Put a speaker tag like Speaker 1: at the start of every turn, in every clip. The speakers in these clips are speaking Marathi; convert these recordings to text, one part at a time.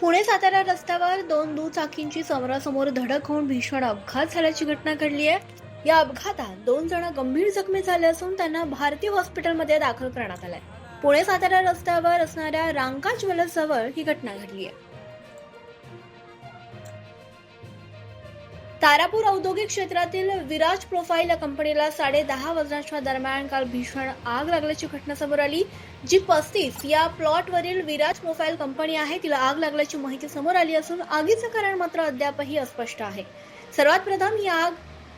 Speaker 1: पुणे सातारा रस्त्यावर दोन दुचाकींची समोरासमोर धडक होऊन भीषण अपघात झाल्याची घटना घडली आहे. या अपघातात दोन जण गंभीर जखमी झाले असून त्यांना भारतीय हॉस्पिटलमध्ये दाखल करण्यात आलंय. पुणे सातारा रस्त्यावर असणाऱ्या रांका ज्वेलर्स जवळ ही घटना घडली आहे. तारापूर औद्योगिक क्षेत्रातील विराज प्रोफाईल या कंपनीला साडे दहा वाजण्याच्या दरम्यान काल भीषण आग लागल्याची घटना समोर आली. जी पस्तीस या प्लॉटवरील विराज प्रोफाईल कंपनी आहे तिला आग लागल्याची माहिती समोर आली असून आगीचं कारण मात्र अद्यापही अस्पष्ट आहे. सर्वात प्रथम ही आग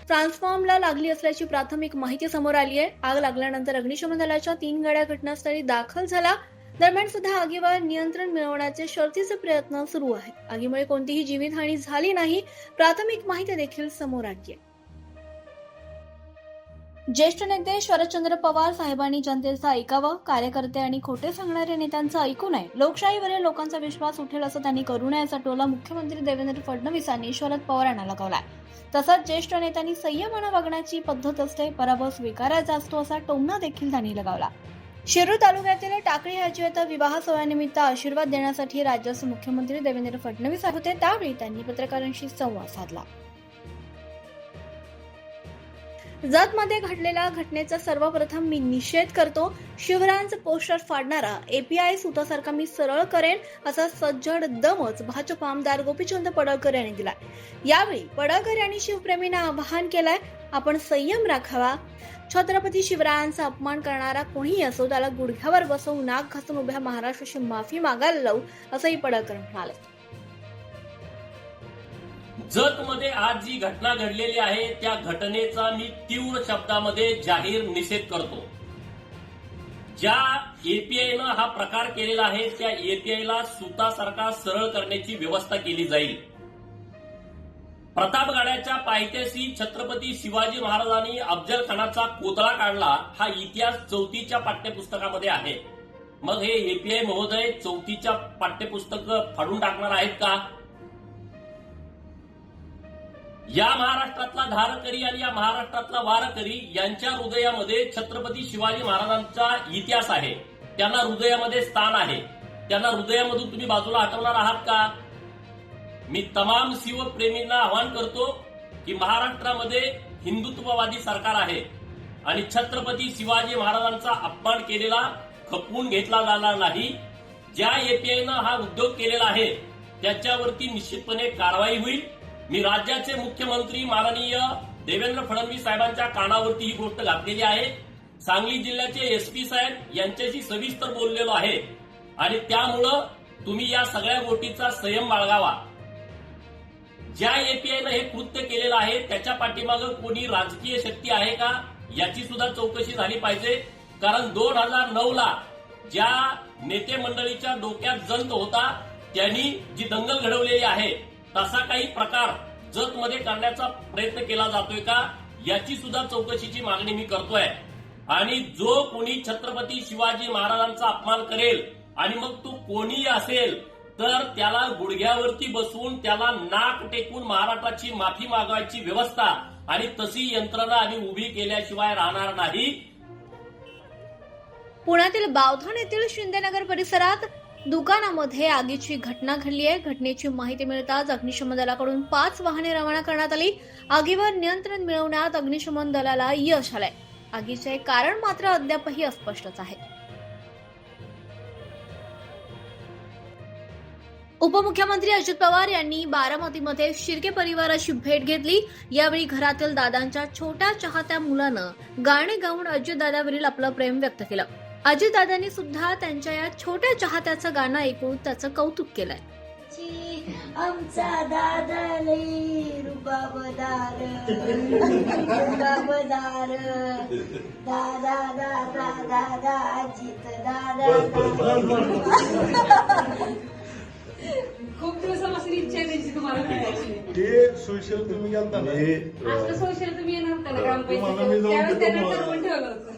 Speaker 1: ट्रान्सफॉर्मला लागली असल्याची प्राथमिक माहिती समोर आली आहे आग लागल्यानंतर अग्निशमन दलाच्या तीन गाड्या घटनास्थळी दाखल झाला. दरम्यान सुद्धा आगीवर नियंत्रण मिळवण्याचे शर्थीचे प्रयत्न सुरू आहेत. आगीमुळे कोणतीही जीवितहानी झाली नाही प्राथमिक माहिती देखील समोर आली आहे ज्येष्ठ नेते शरदचंद्र पवार साहेबांनी जनतेचा ऐकावं कार्यकर्ते आणि खोटे सांगणाऱ्या नेत्यांचं ऐकू नये. लोकशाहीवरील लोकांचा विश्वास उठेल असं त्यांनी करू नये असा टोला मुख्यमंत्री देवेंद्र फडणवीसांनी शरद पवार यांना लगावलाय तसंच ज्येष्ठ नेत्यांनी संयमानं वागण्याची पद्धत असते पराभव स्वीकारायचा असतो असा टोमणा देखील त्यांनी लगावला. शिरूर तालुक्यातील टाकळी याची आता विवाह सोहळ्यानिमित्त आशीर्वाद देण्यासाठी राज्याचे मुख्यमंत्री देवेंद्र फडणवीस होते. त्यावेळी त्यांनी पत्रकारांशी संवाद साधला. जतमध्ये घडलेल्या घटनेचा सर्वप्रथम मी निषेध करतो. शिवरायांचं पोस्टर फाडणारा एपीआय सुतासारखा मी सरळ करेन असा सज्जड दमच भाजप आमदार गोपीचंद पडळकर यांनी दिलाय. यावेळी पडळकर यांनी शिवप्रेमींना आवाहन केलंय आपण संयम राखावा. छत्रपती शिवरायांचा अपमान करणारा कोणीही असो त्याला गुडघ्यावर बसवून नाक घासून उभ्या महाराष्ट्राची माफी मागायला लावू असंही पडळकर म्हणाले.
Speaker 2: जत मध्ये आज जी घटना घडलेली आहे त्या घटनेचा मी तीव्र शब्दामध्ये जाहीर निषेध करतो. ज्या एपीआयनं हा प्रकार केलेला आहे त्या एपीआयला सुतासारखा सरळ करण्याची व्यवस्था केली जाईल. प्रतापगडाच्या पायथ्याशी छत्रपती शिवाजी महाराजांनी अफजल खानाचा कोतळा काढला हा इतिहास चौथीच्या पाठ्यपुस्तकामध्ये आहे. मग हे एपीआय महोदय चौथीच्या पाठ्यपुस्तक फाडून टाकणार आहेत का? या महाराष्ट्रातला धारकरी आणि या महाराष्ट्रातला वारकरी यांच्या हृदयामध्ये छत्रपती शिवाजी महाराजांचा इतिहास आहे. त्यांना हृदयामध्ये स्थान आहे. त्यांना हृदयामधून तुम्ही बाजूला हटवणार आहात का? मी तमाम शिवप्रेमींना आवाहन करतो की महाराष्ट्रामध्ये हिंदुत्ववादी सरकार आहे आणि छत्रपती शिवाजी महाराजांचा अपमान केलेला खपवून घेतला जाणार नाही. ज्या एपीआयनं हा उद्योग केलेला आहे त्याच्यावरती निश्चितपणे कारवाई होईल. मी राज्याचे मुख्यमंत्री माननीय देवेंद्र फडणवीस साहेबांच्या कानावरती ही गोष्ट घातलेली आहे. सांगली जिल्ह्याचे एसपी साहेब यांच्याशी सविस्तर बोललेलो आहे. आणि त्यामुळं तुम्ही या सगळ्या गोष्टीचा संयम बाळगावा. ज्या एपीआयनं हे कृत्य केलेलं आहे त्याच्या पाठीमागं कोणी राजकीय शक्ती आहे का? याची सुद्धा चौकशी झाली पाहिजे. कारण दोन हजार नऊ ला ज्या नेते मंडळीच्या डोक्यात जंत होता त्यांनी जी दंगल घडवलेली आहे तसा काही प्रकार जत मध्ये करण्याचा प्रयत्न केला जातोय का? याची सुद्धा चौकशीची मागणी मी करतोय. आणि जो कोणी छत्रपती शिवाजी महाराजांचा अपमान करेल आणि मग तो कोणी असेल तर त्याला गुडघ्यावरती बसवून त्याला नाक टेकून महाराष्ट्राची माफी मागवायची व्यवस्था आणि तशी यंत्रणा आम्ही उभी केल्याशिवाय राहणार नाही.
Speaker 1: पुण्यातील बावधन येथील शिंदेनगर परिसरात दुकानामध्ये आगीची घटना घडली आहे. घटनेची माहिती मिळताच अग्निशमन दलाकडून पाच वाहने रवाना करण्यात आली. आगीवर नियंत्रण मिळवण्यात अग्निशमन दलाला यश आलंय. आगीचे कारण मात्र अद्यापही अस्पष्टच आहे. उपमुख्यमंत्री अजित पवार यांनी बारामतीमध्ये शिर्के परिवाराची भेट घेतली. यावेळी घरातील दादांच्या छोट्या चाहत्या मुलानं गाणे गाऊन अजितदादावरील आपलं प्रेम व्यक्त केलं. अजितदादांनी सुद्धा त्यांच्या या छोट्या चाहत्याचं गाणं ऐकून त्याचं कौतुक केलंय.
Speaker 3: ची आमचा रुबाबदार. रुबाबदार. दादा दादा दादा अजित दादा.
Speaker 4: खूप दिवसापासून इच्छा आहे त्यांची तुम्हाला भेटायची
Speaker 5: ते सोशल तुम्ही गेलता ना?
Speaker 4: आता सोशल तुम्ही येणार होता ना
Speaker 5: तुम्हाला मी
Speaker 4: ग्रामपंचायत
Speaker 5: जाऊन
Speaker 4: त्यावेळेस त्यांना ठेवलं होतं.